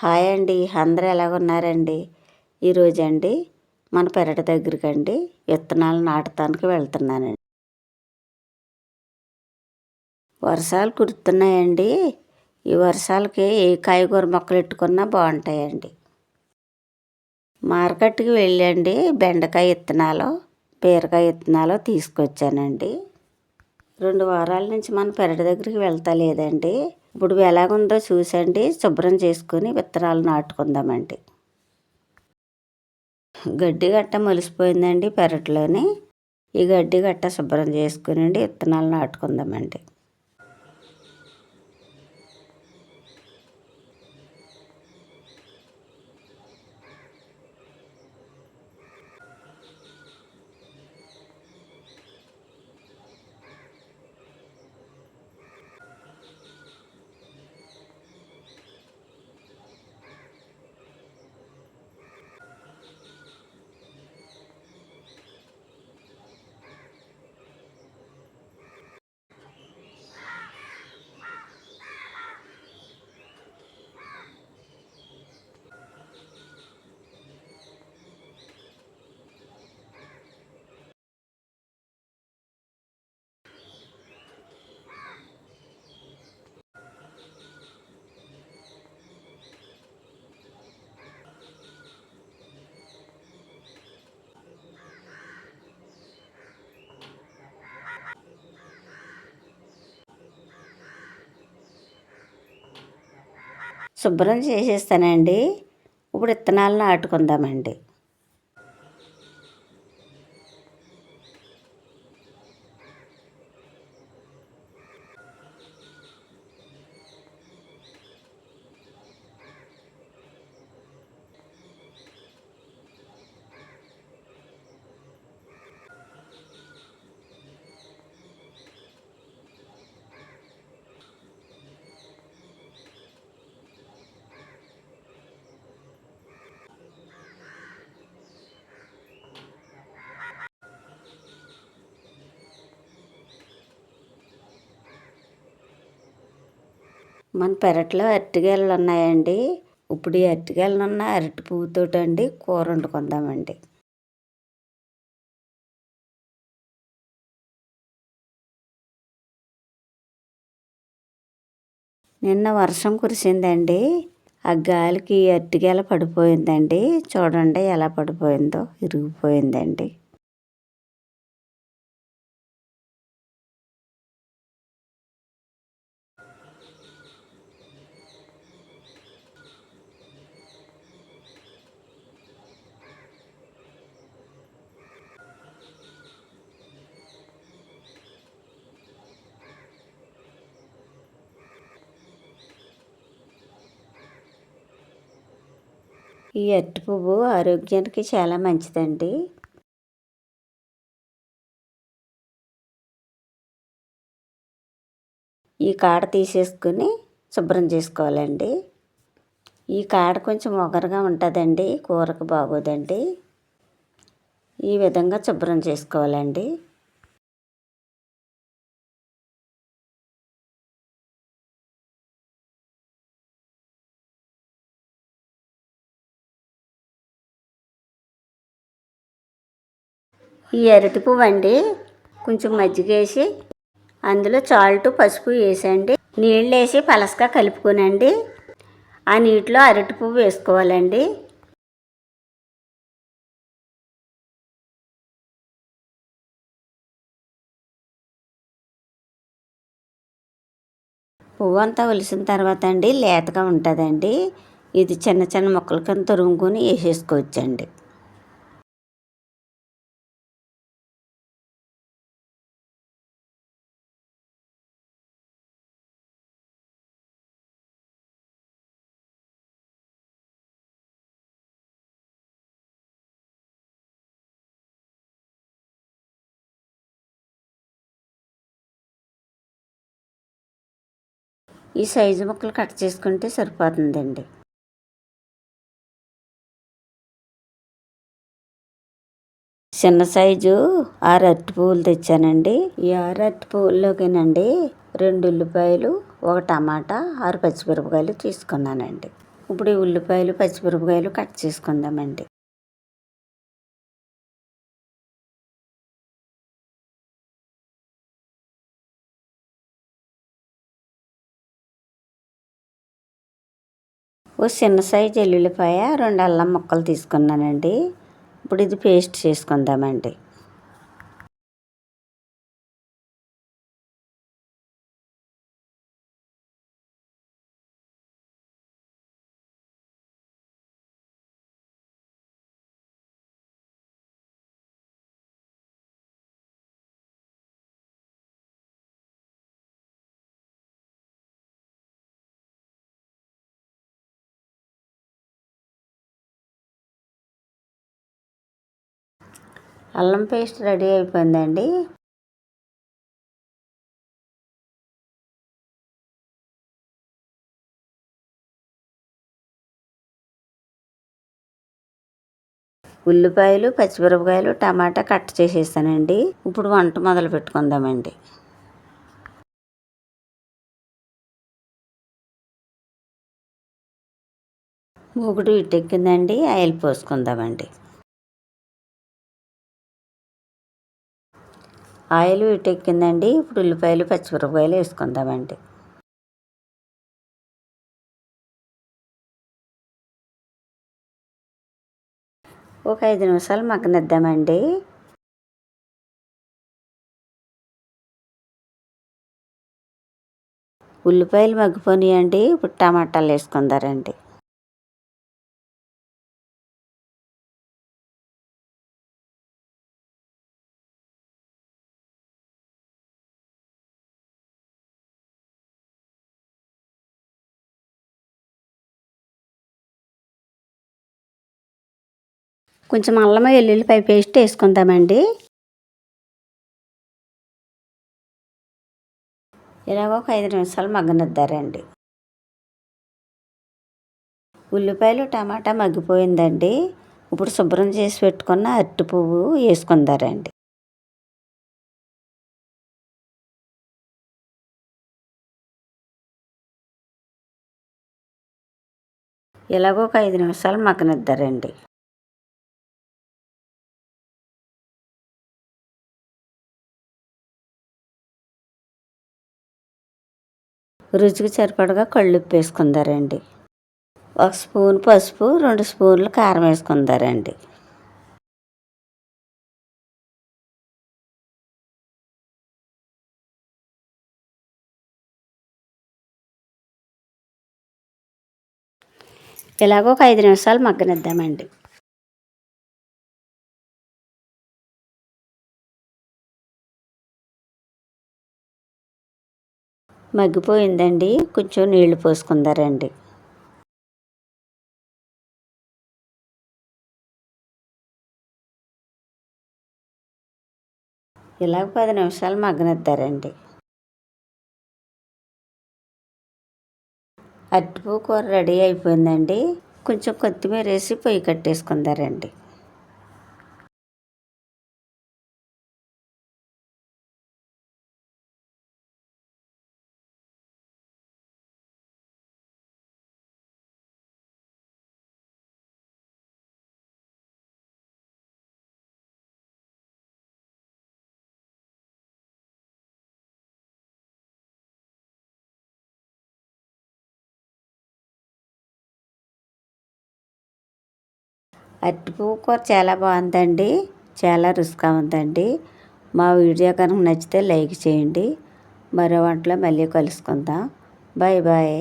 Hi అండి. అందరూ ఎలాగున్నారండి ఈరోజు అండి మన పెరటి దగ్గరికి అండి విత్తనాలు నాటడానికి వెళ్తున్నానండి. వర్షాలు కురుతున్నాయండి. ఈ వర్షాలకి ఏ కాయగూర మొక్కలు పెట్టుకున్నా బాగుంటాయండి. మార్కెట్కి వెళ్ళండి. బెండకాయ విత్తనాలు బీరకాయ విత్తనాలు తీసుకొచ్చానండి. రెండు వారాల నుంచి మన పెరటి దగ్గరికి వెళ్తా లేదండి. ఇప్పుడు ఎలాగుందో చూసండి శుభ్రం చేసుకుని విత్తనాలు నాటుకుందామండి. గడ్డి గట్ట మొలిసిపోయిందండి పెరట్లోని. ఈ గడ్డి గట్ట శుభ్రం చేసుకుని విత్తనాలు నాటుకుందామండి. శుభ్రం చేసేస్తానండి. ఇప్పుడు విత్తనాలు నాటుకుందామండి. మన పెరట్లో అరటికాయలు ఉన్నాయండి. ఇప్పుడు ఈ అరటికాయలు ఉన్న అరటి పువ్వుతోటి అండి కూర వండుకుందామండి. నిన్న వర్షం కురిసిందండి. ఆ గాలికి అరటికాయలు పడిపోయిందండి. చూడండి ఎలా పడిపోయిందో ఇరిగిపోయిందండి. ఈ అరటి పువ్వు ఆరోగ్యానికి చాలా మంచిదండి. ఈ కాడ తీసేసుకుని శుభ్రం చేసుకోవాలండి. ఈ కాడ కొంచెం ఒగరుగా ఉంటుందండి కూరకు బాగోదండి. ఈ విధంగా శుభ్రం చేసుకోవాలండి. ఈ అరటి పువ్వు అండి కొంచెం మజ్జిగ వేసి అందులో చాల్ట్ పసుపు వేసండి. నీళ్ళు వేసి పలసగా కలుపుకోనండి. ఆ నీటిలో అరటి పువ్వు వేసుకోవాలండి. పువ్వు అంతా ఒలిసిన తర్వాత అండి లేతగా ఉంటుందండి. ఇది చిన్న చిన్న మొక్కల కింద తురుముకొని వేసేసుకోవచ్చండి. ఈ సైజు ముక్కలు కట్ చేసుకుంటే సరిపోతుందండి. చిన్న సైజు ఆరు అరటి పువ్వులు తెచ్చానండి. ఈ ఆరు అరటి పువ్వుల్లోకేనండి రెండు ఉల్లిపాయలు ఒక టమాటా ఆరు పచ్చిమిరపకాయలు తీసుకున్నానండి. ఇప్పుడు ఈ ఉల్లిపాయలు పచ్చిమిరపకాయలు కట్ చేసుకుందామండి. ఓ చిన్న సైజు ఎల్లుల్లిపాయ రెండు అల్లం ముక్కలు తీసుకున్నానండి. ఇప్పుడు ఇది పేస్ట్ చేసుకుందామండి. అల్లం పేస్ట్ రెడీ అయిపోయిందండి. ఉల్లిపాయలు పచ్చిమిరపకాయలు టమాటా కట్ చేసేసానండి. ఇప్పుడు వంట మొదలు పెట్టుకుందామండి. మూగుడు ఇటెక్కిందండి ఆయిల్ పోసుకుందామండి. ఆయిల్ ఎక్కిందండి ఇప్పుడు ఉల్లిపాయలు పచ్చిమిరపకాయలు వేసుకుందామండి. ఒక ఐదు నిమిషాలు మగ్గనిద్దామండి. ఉల్లిపాయలు మగ్గిపోయాయండి ఇప్పుడు టమాటాలు వేసుకుందారండి. కొంచెం అల్లం వెల్లుల్లిపాయ పేస్ట్ వేసుకుందామండి. ఇలాగ ఒక ఐదు నిమిషాలు మగ్గనిద్దారండి. ఉల్లిపాయలు టమాటా మగ్గిపోయిందండి. ఇప్పుడు శుభ్రం చేసి పెట్టుకున్న అరటి పువ్వు వేసుకుందారండి. ఇలాగ ఒక ఐదు నిమిషాలు మగ్గనిద్దారండి. రుచికి సరిపడగా కళ్ళుప్పు వేసుకుందారండి. ఒక స్పూన్ పసుపు రెండు స్పూన్లు కారం వేసుకుందారండి. ఇలాగో ఒక ఐదు నిమిషాలు మగ్గనిద్దామండి. మగ్గిపోయిందండి. కొంచెం నీళ్ళు పోసుకుందారండి ఇలాగ పది నిమిషాలు మగ్గనిద్దారండి అరటిపూ కూర రెడీ అయిపోయిందండి. కొంచెం కొత్తిమీర వేసి పొయ్యి కట్టేసుకుందారండి అరటిపువ్వు కూర చాలా బాగుందండి. చాలా రుచిగా ఉందండి. మా వీడియో కనుక నచ్చితే లైక్ చేయండి. మరో వంటలో మళ్ళీ కలుసుకుందాం. Bye bye.